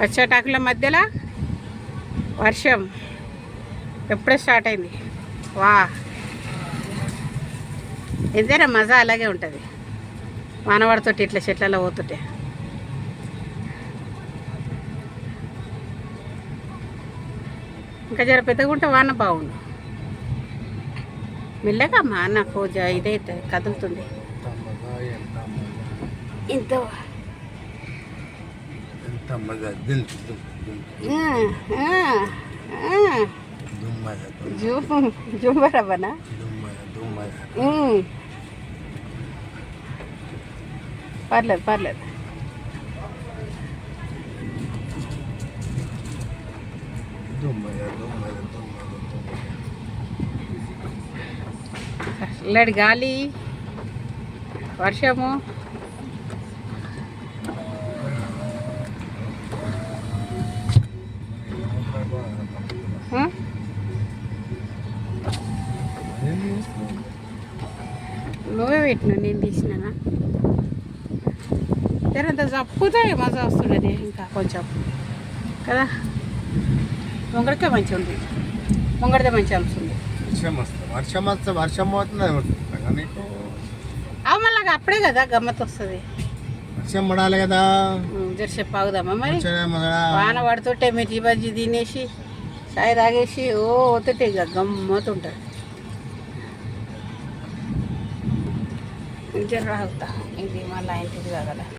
పచ్చటాకుల మధ్యలో వర్షం ఎప్పుడే స్టార్ట్ అయింది. వా. ఎంతైనా మజా అలాగే ఉంటుంది. వానవాడితోటి ఇట్లా చెట్లలో పోతుంటే. ఇంకా జర పెద్దగా ఉంటే వాన బాగుండు. మెల్లగా మా నాకు జ- ఇదైతే కదులుతుంది. ఇంత జూమ్ ఉమ్. పర్లేదు పర్లేదు. చల్లటి గాలి వర్షము. నువ్వే పెట్టినా నేను తీసినానా? జరంత చప్పుతాయి మజా వస్తుండేది ఇంకా. కొంచెం. కదా? ముంగడికే మంచిగా ఉంది. ముంగడితే మంచిగా అనిపిస్తుంది. వర్షం వస్తుంది వర్షం వస్తే వర్షం పోతుంది అవి మళ్ళీ అప్పుడే కదా గమ్మత్ వస్తుంది. వర్షం పడాలి కదా. జరసేపు ఆగుదామా మరి? వాన పడుతుంటే మిర్చి బజ్జీ తినేసి చాయ్ తాగేసి ఓ పోతుంటే ఇక గమ్మత్ ఉంటుంది. జర ఆగుతా ఇది మళ్ళీ ఇంటికి తాగల